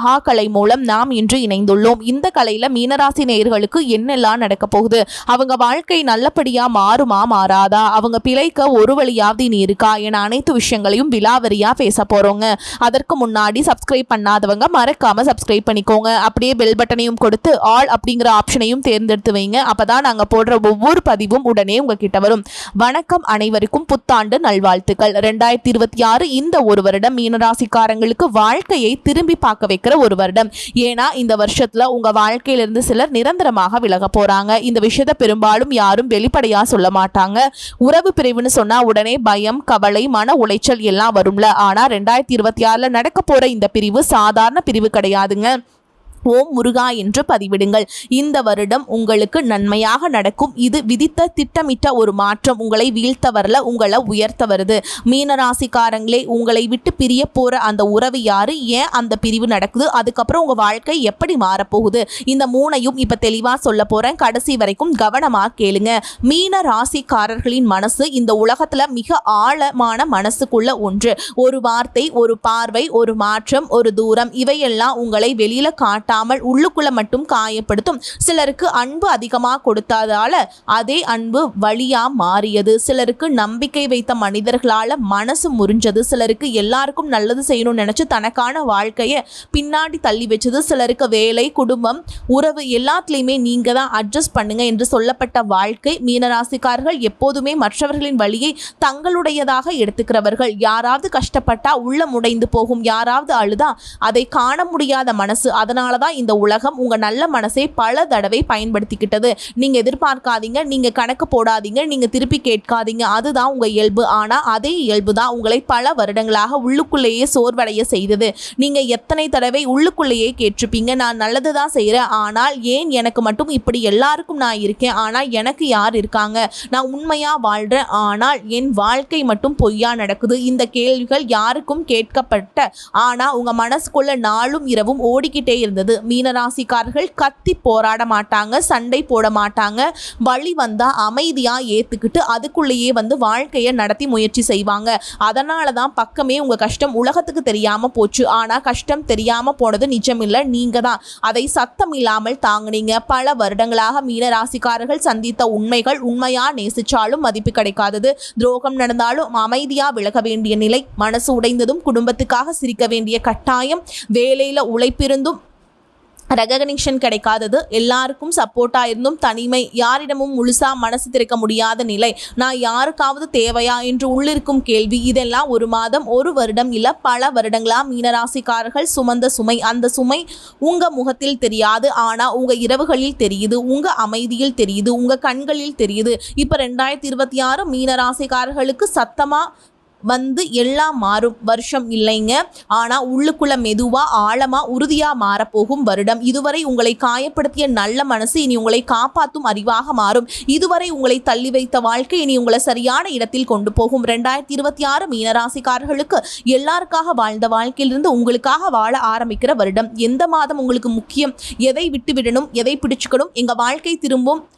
மகா கலை மூலம் நாம் இன்று இணைந்துள்ளோம். இந்த கலையில மீனராசி நேயர்களுக்கு என்னெல்லாம் நடக்க போகுது? அவங்க வாழ்க்கை நல்லபடியா மாறுமா மாறாதா? அவங்க பிழைக்க ஒரு வழியாவது நீ இருக்கா? என அனைத்து விஷயங்களையும் விலாவரியா பேச போறோங்க. அதற்கு முன்னாடி சப்ஸ்கிரைப் பண்ணாதவங்க மறக்காம சப்ஸ்கிரைப் பண்ணிக்கோங்க. அப்படியே பெல் பட்டனையும் கொடுத்து ஆல் அப்படிங்கிற ஆப்ஷனையும் தேர்ந்தெடுத்து வைங்க. அப்பதான் நாங்க போடுற ஒவ்வொரு பதிவும் உடனே உங்ககிட்ட வரும். வணக்கம் அனைவருக்கும் புத்தாண்டு நல்வாழ்த்துக்கள். ரெண்டாயிரத்தி இருபத்தி ஆறு இந்த ஒரு வருடம் மீனராசிக்காரங்களுக்கு வாழ்க்கையை திரும்பி பார்க்க வைக்கிற ஒரு வருடம். ஏன்னா இந்த வருஷத்துல உங்க வாழ்க்கையிலிருந்து சிலர் நிரந்தரமாக விலக போறாங்க. இந்த விஷயத்த பெரும்பாலும் யாரும் வெளிப்படையா சொல்ல மாட்டாங்க. உறவு பிரிவுன்னு சொன்னா உடனே பயம் கவலை மன உளைச்சல் எல்லாம் வரும்ல. ஆனா ரெண்டாயிரத்தி இருபத்தி ஆறுல நடக்க போற இந்த பிரிவு சாதாரண பிரிவு கிடையாதுங்க. ஓம் முருகா என்று பதிவிடுங்கள். இந்த வருடம் உங்களுக்கு நன்மையாக நடக்கும். இது விதித்த திட்டமிட்ட ஒரு மாற்றம். உங்களை வீழ்த்த வரல உங்களை உயர்த்த வருது மீனராசிக்காரங்களே உங்களை விட்டு பிரிய போற அந்த உறவு யாரு? ஏன் அந்த பிரிவு நடக்குது? அதுக்கப்புறம் உங்க வாழ்க்கை எப்படி மாறப்போகுது? இந்த மூணையும் இப்ப தெளிவா சொல்ல போறேன். கடைசி வரைக்கும் கவனமா கேளுங்க. மீன ராசிக்காரர்களின் மனசு இந்த உலகத்துல மிக ஆழமான மனசுக்குள்ள ஒன்று. ஒரு வார்த்தை ஒரு பார்வை ஒரு மாற்றம் ஒரு தூரம் இவையெல்லாம் உங்களை வெளியில காட்டாமல் உள்ளுக்குள்ள மட்டும் காயப்படுத்தும். சிலருக்கு அன்பு அதிகமாக கொடுத்ததால அதே அன்பு வழியா மாறியது. சிலருக்கு நம்பிக்கை வைத்த மனிதர்களால மனசு முறிஞ்சது. சிலருக்கு எல்லாருக்கும் நல்லது செய்யணும்னு நினைச்சு தனக்கான வாழ்க்கையை பின்னாடி தள்ளி வச்சது. சிலருக்கு வேலை குடும்பம் உறவு எல்லாத்துலேயுமே நீங்க தான் அட்ஜஸ்ட் பண்ணுங்க என்று சொல்லப்பட்ட வாழ்க்கை மீனராசிக்காரர்கள் எப்போதுமே மற்றவர்களின் வழியை தங்களுடையதாக எடுத்துக்கிறவர்கள். யாராவது கஷ்டப்பட்டா உள்ள முடைந்து போகும். யாராவது அழுதா அதை காண முடியாத மனசு. அதனால தான் இந்த உலகம் உங்கள் நல்ல மனசை பல தடவை பயன்படுத்திக்கிட்டது. நீங்கள் எதிர்பார்க்காதீங்க நீங்கள் கணக்கு போடாதீங்க நீங்கள் திருப்பி கேட்காதீங்க. அதுதான் உங்கள் இயல்பு. ஆனால் அதே இயல்பு தான் உங்களை பல வருடங்களாக உள்ளுக்குள்ளேயே சோர்வடைய செய்தது. நீங்கள் எத்தனை தடவை உள்ளுக்குள்ளேயே கேட்டிருப்பீங்க நான் நல்லது தான் செய்கிறேன் ஆனால் ஏன் எனக்கு மட்டும் இப்படி எல்லாருக்கும் நான் இருக்கேன்? ஆனால் எனக்கு யார் இருக்காங்க? நான் உண்மையாக வாழ்கிறேன் ஆனால் என் வாழ்க்கை மட்டும் பொய்யா நடக்குது. இந்த கேள்விகள் யாருக்கும் கேட்கப்பட்ட ஆனால் உங்கள் மனசுக்குள்ள நாளும் இரவும் ஓடிக்கிட்டே இருந்தது. மீனராசிக்காரர்கள் கத்தி போராட மாட்டாங்க சண்டை போட மாட்டாங்க. வழி வந்தா அமைதியா ஏத்துக்கிட்டு அதுக்குள்ளேயே வந்து வாழ்க்கையை நடத்தி முயற்சி செய்வாங்க. அதனால தான் பக்கமே உங்க கஷ்டம் உலகத்துக்கு தெரியாம போச்சு. ஆனா கஷ்டம் தெரியாம போனது நிஜமில்லை நீங்க தான் அதை சத்தம் இல்லாமல் தாங்கினீங்க. பல வருடங்களாக மீன ராசிக்காரர்கள் சந்தித்த உண்மைகள் உண்மையா நேசிச்சாலும் மதிப்பு கிடைக்காதது. துரோகம் நடந்தாலும் அமைதியா விலக வேண்டிய நிலை மனசு உடைந்ததும் குடும்பத்துக்காக சிரிக்க வேண்டிய கட்டாயம் வேலையில உழைப்பிருந்தும் ரெகக்னிஷன் கிடைக்காதது. எல்லாருக்கும் சப்போர்ட்டாக இருந்தும் தனிமை யாரிடமும் முழுசாக மனசு திறக்க முடியாத நிலை. நான் யாருக்காவது தேவையா என்று உள்ளிருக்கும் கேள்வி. இதெல்லாம் ஒரு மாதம் ஒரு வருடம் இல்லை பல வருடங்களா மீனராசிக்காரர்கள் சுமந்த சுமை. அந்த சுமை உங்கள் முகத்தில் தெரியாது ஆனால் உங்கள் இரவுகளில் தெரியுது உங்கள் அமைதியில் தெரியுது உங்கள் கண்களில் தெரியுது. இப்போ ரெண்டாயிரத்தி இருபத்தி ஆறு மீனராசிக்காரர்களுக்கு சத்தமாக வந்து எல்லாம் மாறும் வருஷம் இல்லைங்க. ஆனால் உள்ளுக்குள்ள மெதுவாக ஆழமாக உறுதியாக மாறப்போகும் வருடம். இதுவரை உங்களை காயப்படுத்திய நல்ல மனசு இனி உங்களை காப்பாற்றும் அறிவாக மாறும். இதுவரை உங்களை தள்ளி வைத்த வாழ்க்கை இனி உங்களை சரியான இடத்தில் கொண்டு போகும். ரெண்டாயிரத்தி இருபத்தி ஆறு மீனராசிக்காரர்களுக்கு எல்லாருக்காக வாழ்ந்த வாழ்க்கையிலிருந்து உங்களுக்காக வாழ ஆரம்பிக்கிற வருடம். எந்த மாதம் உங்களுக்கு முக்கியம்? எதை விட்டுவிடணும்? எதை பிடிச்சுக்கணும்? எங்கள் வாழ்க்கை திரும்பும்?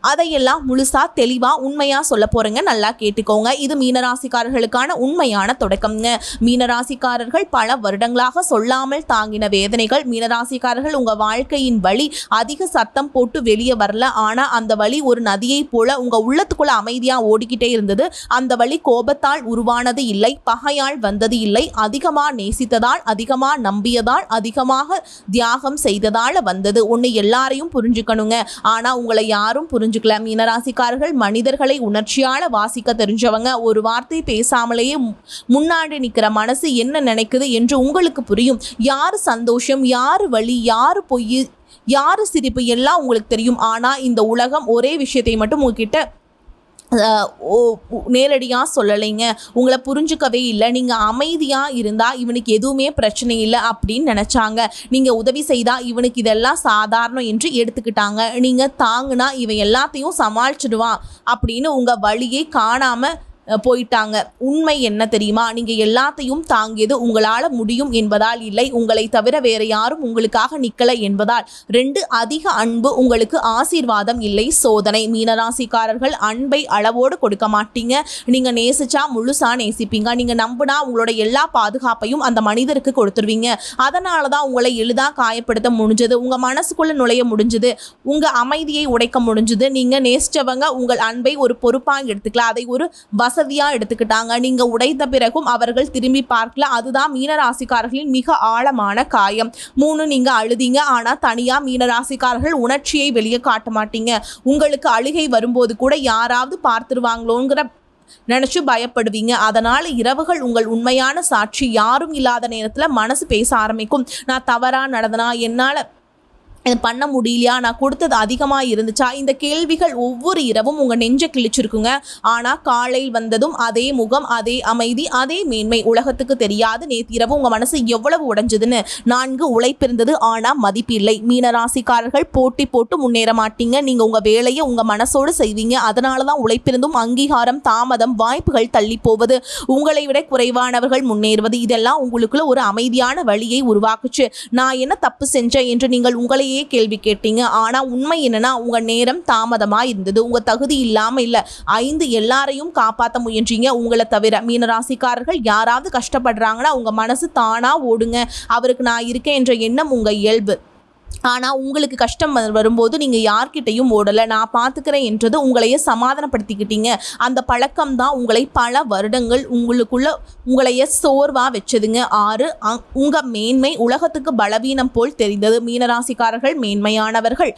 அதையெல்லாம் முழுசா தெளிவா உண்மையா சொல்ல போறேங்க. நல்லா கேட்டுக்கோங்க. இது மீனராசிக்காரர்களுக்கான உண்மையான தொடக்கம்ங்க. மீனராசிக்காரர்கள் பல வருடங்களாக சொல்லாமல் தாங்கின வேதனைகள். மீனராசிக்காரர்கள் உங்க வாழ்க்கையின் வழி அதிக சத்தம் போட்டு வெளியே வரல. ஆனா அந்த வழி ஒரு நதியை போல உங்க உள்ளத்துக்குள்ள அமைதியா ஓடிக்கிட்டே இருந்தது. அந்த வழி கோபத்தால் உருவானது இல்லை. பகையால் வந்தது இல்லை. அதிகமா நேசித்ததால் அதிகமா நம்பியதால் அதிகமாக தியாகம் செய்ததால வந்தது. ஒன்று எல்லாரையும் புரிஞ்சுக்கணுங்க. ஆனா உங்களை யாரும் புரிஞ்சு புரிஞ்சுக்கலாம். இனராசிக்காரர்கள் மனிதர்களை உணர்ச்சியால வாசிக்க தெரிஞ்சவங்க ஒரு வார்த்தை பேசாமலேயே முன்னாடி நிற்கிற மனசு என்ன நினைக்குது என்று உங்களுக்கு புரியும். யார் சந்தோஷம் யார் வழி யார் பொய் யார் சிரிப்பு எல்லாம் உங்களுக்கு தெரியும். ஆனால் இந்த உலகம் ஒரே விஷயத்தை மட்டும் உங்ககிட்ட நேரடியாக சொல்லலைங்க. உங்களை புரிஞ்சுக்கவே இல்லை. நீங்கள் அமைதியாக இருந்தால் இவனுக்கு எதுவுமே பிரச்சனை இல்லை அப்படின்னு நினச்சாங்க. நீங்கள் உதவி செய்தால் இவனுக்கு இதெல்லாம் சாதாரணம் என்று எடுத்துக்கிட்டாங்க. நீங்கள் தாங்கினா இவன் எல்லாத்தையும் சமாளிச்சிடுவான் அப்படின்னு உங்கள் வழியை காணாமல் போயிட்டாங்க. உண்மை என்ன தெரியுமா? நீங்க எல்லாத்தையும் தாங்கியது உங்களால முடியும் என்பதால் இல்லை. உங்களை தவிர வேற யாரும் உங்களுக்காக நிக்கல என்பதால். ரெண்டு அதிக அன்பு உங்களுக்கு ஆசீர்வாதம் இல்லை. சோதனை. மீனராசிக்காரர்கள் அன்பை அளவோடு கொடுக்க மாட்டீங்க. நீங்க நேசிச்சா முழுசா நேசிப்பீங்க. நீங்க நம்புனா உங்களோட எல்லா பாதுகாப்பையும் அந்த மனிதருக்கு கொடுத்துருவீங்க. அதனால தான் உங்களை எளிதாக காயப்படுத்த முடிஞ்சது. உங்க மனசுக்குள்ள நுழைய முடிஞ்சது. உங்க அமைதியை உடைக்க முடிஞ்சது. நீங்க நேசிச்சவங்க உங்கள் அன்பை ஒரு பொறுப்பாக எடுத்துக்கலாம் அதை ஒரு வசதியா எடுத்துக்கிட்டாங்க. நீங்க உடைத்த பிறகும் அவர்கள் திரும்பி பார்க்கல. அதுதான் மீனராசிக்காரர்களின் மிக ஆழமான காயம். மூணு நீங்க அழுதீங்க. ஆனா தனியா மீனராசிக்காரர்கள் உணர்ச்சியை வெளியே காட்ட மாட்டீங்க. உங்களுக்கு அழுகை வரும்போது கூட யாராவது பார்த்துருவாங்களோங்கிற நினச்சி பயப்படுவீங்க. அதனால இரவுகள் உங்கள் உண்மையான சாட்சி. யாரும் இல்லாத நேரத்தில் மனசு பேச ஆரம்பிக்கும். நான் தவறா நடந்தனா என்னால் இது பண்ண முடியலையா? நான் கொடுத்தது அதிகமாக இருந்துச்சா? இந்த கேள்விகள் ஒவ்வொரு இரவும் உங்கள் நெஞ்சை கிழிச்சிருக்குங்க. ஆனால் காலையில் வந்ததும் அதே முகம் அதே அமைதி அதே மேன்மை உலகத்துக்கு தெரியாது. நேற்று இரவு உங்கள் மனசு எவ்வளவு உடைஞ்சதுன்னு நான்கு உழைப்பிருந்தது ஆனால் மதிப்பில்லை. மீனராசிக்காரர்கள் போட்டி போட்டு முன்னேற மாட்டீங்க. நீங்கள் உங்கள் வேலையை உங்கள் மனசோடு செய்வீங்க. அதனால தான் உழைப்பிருந்தும் அங்கீகாரம் தாமதம் வாய்ப்புகள் தள்ளி போவது உங்களை விட குறைவானவர்கள் முன்னேறுவது இதெல்லாம் உங்களுக்குள்ள ஒரு அமைதியான வழியை உருவாக்குச்சு. நான் என்ன தப்பு செஞ்சேன் என்று நீங்கள் உங்களையே கேள்வி கேட்டீங்க. ஆனால் உண்மை என்னன்னா உங்கள் நேரம் தாமதமாக இருந்தது. உங்கள் தகுதி இல்லாமல் இல்லை. ஐந்து எல்லாரையும் காப்பாற்ற முயன்றீங்க. உங்களை தவிர மீனராசிக்காரர்கள் யாராவது கஷ்டப்படுறாங்கன்னா உங்கள் மனசு தானாக ஓடுங்க. அவருக்கு நான் இருக்கேன் என்ற எண்ணம் உங்கள் இயல்பு. ஆனால் உங்களுக்கு கஷ்டம் வரும்போது நீங்கள் யார்கிட்டையும் ஓடலை. நான் பார்த்துக்கிறேன் என்றது உங்களையே சமாதானப்படுத்திக்கிட்டீங்க. அந்த பழக்கம் தான் உங்களை பல வருடங்கள் உங்களுக்குள்ள உங்களையே சோர்வாக வச்சதுங்க. ஆறு உங்கள் மேன்மை உலகத்துக்கு பலவீனம் போல் தெரிந்தது. மீனராசிக்காரர்கள் மேன்மையானவர்கள்.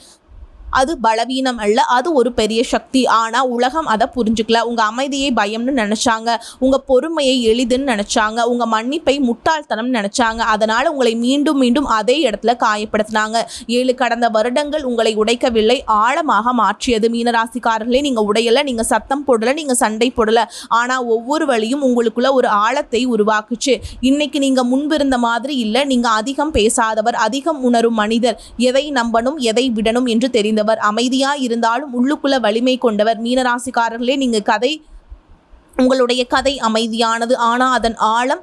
அது பலவீனம் அல்ல அது ஒரு பெரிய சக்தி. ஆனால் உலகம் அதை புரிஞ்சுக்கல. உங்கள் அமைதியை பயம்னு நினச்சாங்க. உங்கள் பொறுமையை எளிதுன்னு நினச்சாங்க. உங்கள் மன்னிப்பை முட்டாள்தனம்னு நினச்சாங்க. அதனால் உங்களை மீண்டும் மீண்டும் அதே இடத்துல காயப்படுத்தினாங்க. ஏழு கடந்த வருடங்கள் உங்களை உடைக்கவில்லை. ஆழமாக மாற்றியது. மீனராசிக்காரர்களே நீங்கள் உடையலை நீங்கள் சத்தம் போடலை நீங்கள் சண்டை போடலை. ஆனால் ஒவ்வொரு வழியும் உங்களுக்குள்ள ஒரு ஆழத்தை உருவாக்குச்சு. இன்னைக்கு நீங்கள் முன்பிருந்த மாதிரி இல்லை. நீங்கள் அதிகம் பேசாதவர் அதிகம் உணரும் மனிதர். எதை நம்பணும் எதை விடணும் என்று தெரிந்தவர் அமைதியா இருந்தாலும் உள்ளுக்குள்ள வலிமை கொண்டவர். மீனராசிக்காரர்களே நீங்க கதை உங்களுடைய கதை அமைதியானது. ஆனால் அதன் ஆழம்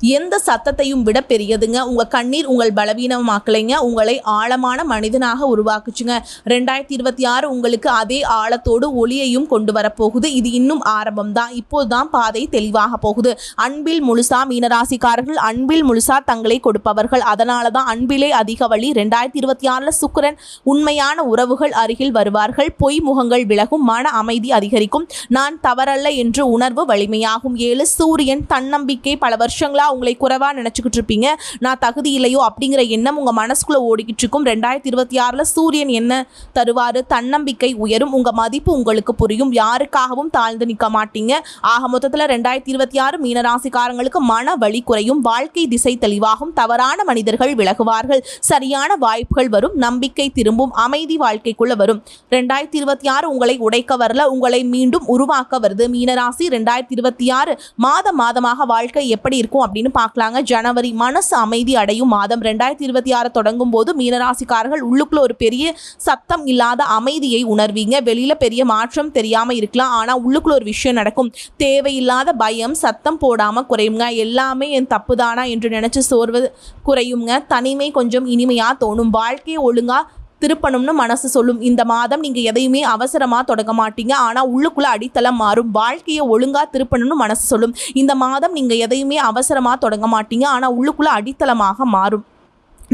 எந்த சத்தத்தையும் விட பெரியதுங்க. உங்கள் கண்ணீர் உங்கள் பலவீனமாக்கலைங்க. உங்களை ஆழமான மனிதனாக உருவாக்குச்சுங்க. ரெண்டாயிரத்தி இருபத்தி ஆறு உங்களுக்கு அதே ஆழத்தோடு ஒளியையும் கொண்டு வரப்போகுது. இது இன்னும் ஆரம்பம் தான் இப்போதுதான் பாதை தெளிவாக போகுது. அன்பில் முழுசா மீனராசிக்காரர்கள் அன்பில் முழுசா தங்களை கொடுப்பவர்கள். அதனால தான் அன்பிலே அதிக வழி. ரெண்டாயிரத்தி இருபத்தி ஆறில் சுக்கிரன் உண்மையான உறவுகள் அருகில் வருவார்கள். பொய் முகங்கள் விலகும். மன அமைதி அதிகரிக்கும். நான் தவறல்ல என்று உணர்வு வலிமையாகும். ஏழு சூரியன் தன்னம்பிக்கை பல வருஷங்களா உங்களை குறைவா நினச்சிக்கிட்டு இருப்பீங்க. நான் தகுதி இல்லையோ அப்படிங்கிற எண்ணம் உங்கள் மனசுக்குள்ளே ஓடிக்கிட்டு இருக்கும். ரெண்டாயிரத்தி இருபத்தி ஆறுல சூரியன் என்ன தருவார்? தன்னம்பிக்கை உயரும். உங்கள் மதிப்பு உங்களுக்கு புரியும். யாருக்காகவும் தாழ்ந்து நிற்க மாட்டீங்க. ஆக மொத்தத்தில் ரெண்டாயிரத்தி இருபத்தி ஆறு மீனராசிக்காரங்களுக்கு மன வலி குறையும். வாழ்க்கை திசை தெளிவாகும். தவறான மனிதர்கள் விலகுவார்கள். சரியான வாய்ப்புகள் வரும். நம்பிக்கை திரும்பும். அமைதி வாழ்க்கைக்குள்ள வரும். ரெண்டாயிரத்தி இருபத்தி ஆறு உங்களை உடைக்க வரல. உங்களை மீண்டும் உருவாக்க வருது. மீனராசி ரெண்டாயிரத்தி இருபத்தி ஆறு மாதம் மாதமாக வாழ்க்கை எப்படி இருக்கும் அப்படின்னு அப்படின்னு பார்க்கலாங்க. ஜனவரி மனசு அமைதி அடையும் மாதம் ரெண்டாயிரத்தி இருபத்தி ஆறு தொடங்கும் போது மீனராசிக்காரர்கள் உள்ளுக்குள்ள ஒரு பெரிய சத்தம் இல்லாத அமைதியை உணர்வீங்க. வெளியில பெரிய மாற்றம் தெரியாம இருக்கலாம். ஆனா உள்ளுக்குள்ள ஒரு விஷயம் நடக்கும். தேவையில்லாத பயம் சத்தம் போடாம குறையுங்க. எல்லாமே என் தப்புதானா என்று நினைச்சு சோர்வது குறையுங்க. தனிமை கொஞ்சம் இனிமையா தோணும். வாழ்க்கையை ஒழுங்கா திருப்பணும்னு மனசு சொல்லும். இந்த மாதம் நீங்க எதையுமே அவசரமா தொடங்க மாட்டீங்க. ஆனா உள்ளுக்குள்ள அடித்தளம் மாறும். வாழ்க்கையை ஒழுங்கா திருப்பணும்னு மனசு சொல்லும். இந்த மாதம் நீங்க எதையுமே அவசரமா தொடங்க மாட்டீங்க. ஆனா உள்ளுக்குள்ள அடித்தளமாக மாறும்.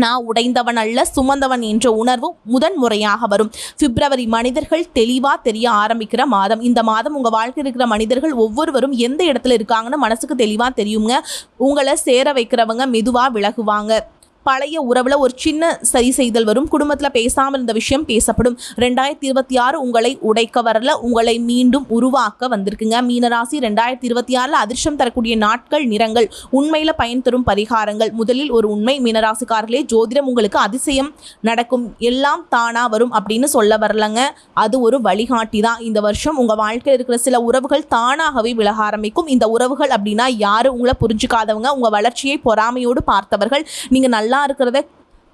நான் உடைந்தவன் அல்ல சுமந்தவன் என்ற உணர்வு முதன் முறையாக வரும். பிப்ரவரி மனிதர்கள் தெளிவாக தெரிய ஆரம்பிக்கிற மாதம். இந்த மாதம் உங்கள் வாழ்க்கையில் இருக்கிற மனிதர்கள் ஒவ்வொருவரும் எந்த இடத்துல இருக்காங்கன்னு மனசுக்கு தெளிவாக தெரியுங்க. உங்களை சேர வைக்கிறவங்க மெதுவாக விலகுவாங்க. பழைய உறவில் ஒரு சின்ன சரி செய்தல் வரும். குடும்பத்தில் பேசாமல் இருந்த விஷயம் பேசப்படும். ரெண்டாயிரத்தி இருபத்தி ஆறு உங்களை உடைக்க வரல உங்களை மீண்டும் உருவாக்க வந்திருக்குங்க. மீனராசி ரெண்டாயிரத்தி இருபத்தி ஆறில் அதிர்ஷ்டம் தரக்கூடிய நாட்கள் நிறங்கள் உண்மையில் பயன் தரும் பரிகாரங்கள். முதலில் ஒரு உண்மை மீனராசிக்காரர்களே ஜோதிடம் உங்களுக்கு அதிசயம் நடக்கும். எல்லாம் தானாக வரும் அப்படின்னு சொல்ல வரலங்க. அது ஒரு வழிகாட்டி தான். இந்த வருஷம் உங்கள் வாழ்க்கையில் இருக்கிற சில உறவுகள் தானாகவே விலக ஆரம்பிக்கும். இந்த உறவுகள் அப்படின்னா யாரும் உங்களை புரிஞ்சுக்காதவங்க. உங்கள் வளர்ச்சியை பொறாமையோடு பார்த்தவர்கள். நீங்கள் நல்லா இருக்கிறத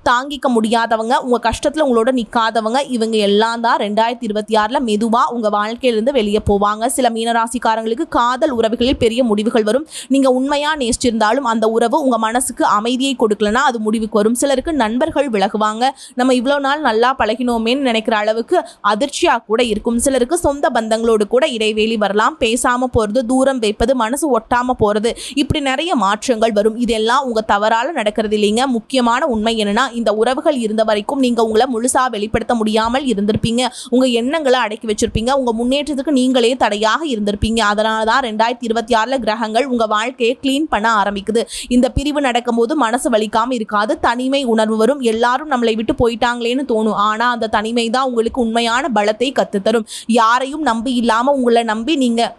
தாங்கிக்க முடியாதவங்க உங்கள் கஷ்டத்தில் உங்களோட நிற்காதவங்க இவங்க எல்லாம் தான் ரெண்டாயிரத்தி இருபத்தி ஆறில் மெதுவாக உங்கள் வாழ்க்கையிலேருந்து வெளியே போவாங்க. சில மீனராசிக்காரங்களுக்கு காதல் உறவுகளில் பெரிய முடிவுகள் வரும். நீங்கள் உண்மையாக நேசிச்சிருந்தாலும் அந்த உறவு உங்கள் மனசுக்கு அமைதியை கொடுக்கலனா அது முடிவுக்கு வரும். சிலருக்கு நண்பர்கள் விலகுவாங்க. நம்ம இவ்வளோ நாள் நல்லா பழகினோமேன்னு நினைக்கிற அளவுக்கு அதிர்ச்சியாக கூட இருக்கும். சிலருக்கு சொந்த பந்தங்களோடு கூட இடைவெளி வரலாம். பேசாமல் போகிறது தூரம் வைப்பது மனசு ஒட்டாமல் போகிறது இப்படி நிறைய மாற்றங்கள் வரும். இதெல்லாம் உங்கள் தவறால் நடக்கிறது இல்லைங்க. முக்கியமான உண்மை என்னென்னா இந்த உறவுகள் இருந்த வரைக்கும் நீங்கள் உங்களை முழுசாக வெளிப்படுத்த முடியாமல் இருந்திருப்பீங்க. உங்கள் எண்ணங்களை அடக்கி வச்சிருப்பீங்க. உங்கள் முன்னேற்றத்துக்கு நீங்களே தடையாக இருந்திருப்பீங்க. அதனால தான் ரெண்டாயிரத்தி இருபத்தி ஆறில் கிரகங்கள் உங்கள் வாழ்க்கையை க்ளீன் பண்ண ஆரம்பிக்குது. இந்த பிரிவு நடக்கும்போது மனசு வலிக்காமல் இருக்காது. தனிமை உணர்வு வரும். எல்லாரும் நம்மளை விட்டு போயிட்டாங்களேன்னு தோணும். ஆனால் அந்த தனிமை தான் உங்களுக்கு உண்மையான பலத்தை கற்றுத்தரும் யாரையும் நம்பி இல்லாமல் உங்களை நம்பி நீங்கள்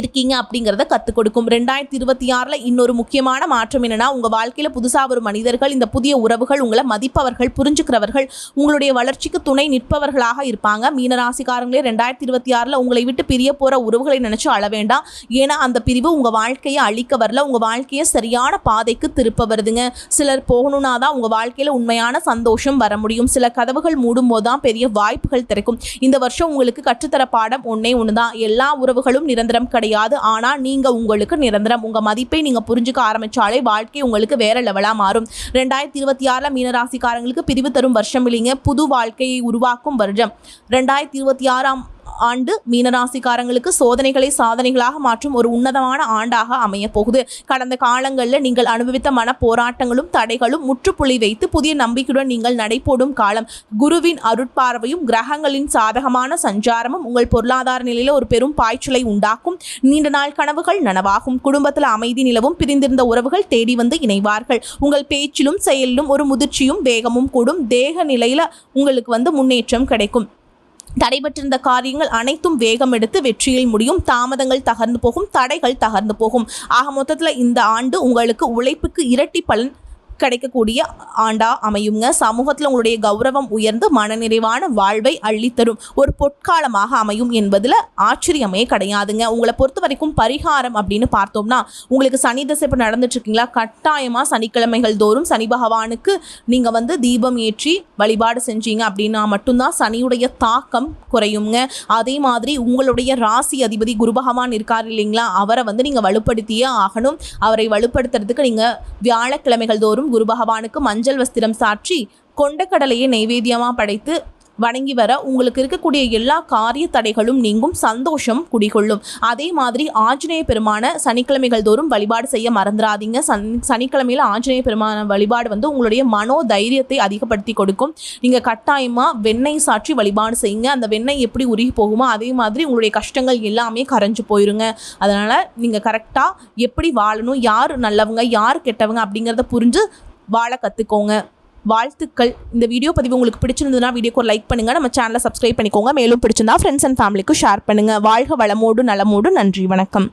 இருக்கீங்க அப்படிங்கிறத கற்றுக் கொடுக்கும். ரெண்டாயிரத்தி இருபத்தி ஆறில் இன்னொரு முக்கியமான மாற்றம் என்னென்னா உங்கள் வாழ்க்கையில் புதுசாக வரும் மனிதர்கள் இந்த புதிய உறவுகள் உங்களை மதிப்பவர்கள் புரிஞ்சுக்கிறவர்கள் உங்களுடைய வளர்ச்சிக்கு துணை நிற்பவர்களாக இருப்பாங்க. மீனராசிக்காரங்களே ரெண்டாயிரத்தி இருபத்தி ஆறில் உங்களை விட்டு பிரிய போகிற உறவுகளை நினச்சி அழ வேண்டாம். ஏன்னா அந்த பிரிவு உங்கள் வாழ்க்கையை அழிக்க வரல. உங்கள் வாழ்க்கையை சரியான பாதைக்கு திருப்ப வருதுங்க. சிலர் போகணுன்னா தான் உங்கள் வாழ்க்கையில் உண்மையான சந்தோஷம் வர முடியும். சில கதவுகள் மூடும் போது தான் பெரிய வாய்ப்புகள் திறக்கும். இந்த வருஷம் உங்களுக்கு கற்றுத்தர பாடம் ஒன்றே ஒன்று தான் எல்லா உறவுகளும் நிரந்தரம் கிடையாது. ஆனால் நீங்கள் உங்களுக்கு நிரந்தரம். உங்கள் மதிப்பை நீங்கள் புரிஞ்சுக்க ஆரம்பித்தாலே வாழ்க்கை உங்களுக்கு வேற லெவலாக மாறும். ரெண்டாயிரத்தி இருபத்தி ஆறில் மீனராசிக்காரங்களுக்கு பிரிவு தரும் வருஷம் இல்லைங்க. புது வாழ்க்கையை உருவாக்கும் வருஷம் ரெண்டாயிரத்தி இருபத்தி ஆறாம் ஆண்டு மீனராசிக்காரங்களுக்கு சோதனைகளை சாதனைகளாக மாற்றும் ஒரு உன்னதமான ஆண்டாக அமைய போகுது கடந்த காலங்களில் நீங்கள் அனுபவித்த மன போராட்டங்களும் தடைகளும் முற்றுப்புள்ளி வைத்து புதிய நம்பிக்கையுடன் நீங்கள் நடைபோடும் காலம். குருவின் அருட்பார்வையும் கிரகங்களின் சாதகமான சஞ்சாரமும் உங்கள் பொருளாதார நிலையில் ஒரு பெரும் பாய்ச்சலை உண்டாக்கும். நீண்ட நாள் கனவுகள் நனவாகும். குடும்பத்தில் அமைதி நிலவும். பிரிந்திருந்த உறவுகள் தேடி வந்து இணைவார்கள். உங்கள் பேச்சிலும் செயலிலும் ஒரு முதிர்ச்சியும் வேகமும் கூடும். தேக நிலையில் உங்களுக்கு வந்து முன்னேற்றம் கிடைக்கும். தடைபட்டிருந்த காரியங்கள் அனைத்தும் வேகம் எடுத்து வெற்றியில் முடியும். தாமதங்கள் தகர்ந்து போகும் தடைகள் தகர்ந்து போகும். ஆக மொத்தத்தில் இந்த ஆண்டு உங்களுக்கு உழைப்புக்கு இரட்டி பலன் கிடைக்கக்கூடிய ஆண்டா அமையுங்க. சமூகத்தில் உங்களுடைய கௌரவம் உயர்ந்து மனநிறைவான வாழ்வை அள்ளித்தரும். ஒரு பொற்காலமாக அமையும் என்பதில் ஆச்சரியமே கிடையாதுங்க. உங்களை பொறுத்த வரைக்கும் பரிகாரம் அப்படின்னு பார்த்தோம்னா உங்களுக்கு சனி தசை இப்போ நடந்துட்டு இருக்கீங்களா கட்டாயமாக சனிக்கிழமைகள் தோறும் சனி பகவானுக்கு நீங்கள் வந்து தீபம் ஏற்றி வழிபாடு செஞ்சீங்க அப்படின்னா மட்டும்தான் சனியுடைய தாக்கம் குறையுங்க. அதே மாதிரி உங்களுடைய ராசி அதிபதி குரு பகவான் இருக்கார் இல்லைங்களா? அவரை வந்து நீங்கள் வலுப்படுத்தியே ஆகணும். அவரை வலுப்படுத்துறதுக்கு நீங்கள் வியாழக்கிழமைகள் தோறும் குரு பகவானுக்கு மஞ்சள் வஸ்திரம் சாற்றி கொண்டக்கடலையை நைவேத்தியமாக படைத்து வணங்கி வர உங்களுக்கு இருக்கக்கூடிய எல்லா காரிய தடைகளும் நீங்கும் சந்தோஷம் குடிகொள்ளும். அதே மாதிரி ஆஞ்சநேய பெருமான சனிக்கிழமைகள் தோறும் வழிபாடு செய்ய மறந்துடாதீங்க சன் சனிக்கிழமையில் ஆஞ்சநேய பெருமான வழிபாடு வந்து உங்களுடைய மனோ தைரியத்தை அதிகப்படுத்தி கொடுக்கும். நீங்கள் கட்டாயமாக வெண்ணெய் சாற்றி வழிபாடு செய்யுங்க. அந்த வெண்ணெய் எப்படி உருகி போகுமோ அதே மாதிரி உங்களுடைய கஷ்டங்கள் எல்லாமே கரைஞ்சு போயிருங்க. அதனால் நீங்கள் கரெக்டாக எப்படி வாழணும் யார் நல்லவங்க யார் கெட்டவங்க அப்படிங்கிறத புரிஞ்சு வாழ கற்றுக்கோங்க வாழ்த்துக்கள். இந்த வீடியோ பதிவு உங்களுக்கு பிடிச்சிருந்ததுன்னா வீடியோக்கு ஒரு லைக் பண்ணுங்கள் நம்ம சேனலை சப்ஸ்கிரைப் பண்ணிக்கோங்க. மேலும் பிடிச்சிருந்தா ஃப்ரெண்ட்ஸ் அண்ட் ஃபேமிலிக்கு ஷேர் பண்ணுங்கள் வாழ்க வளமோடு நலமோடு நன்றி வணக்கம்.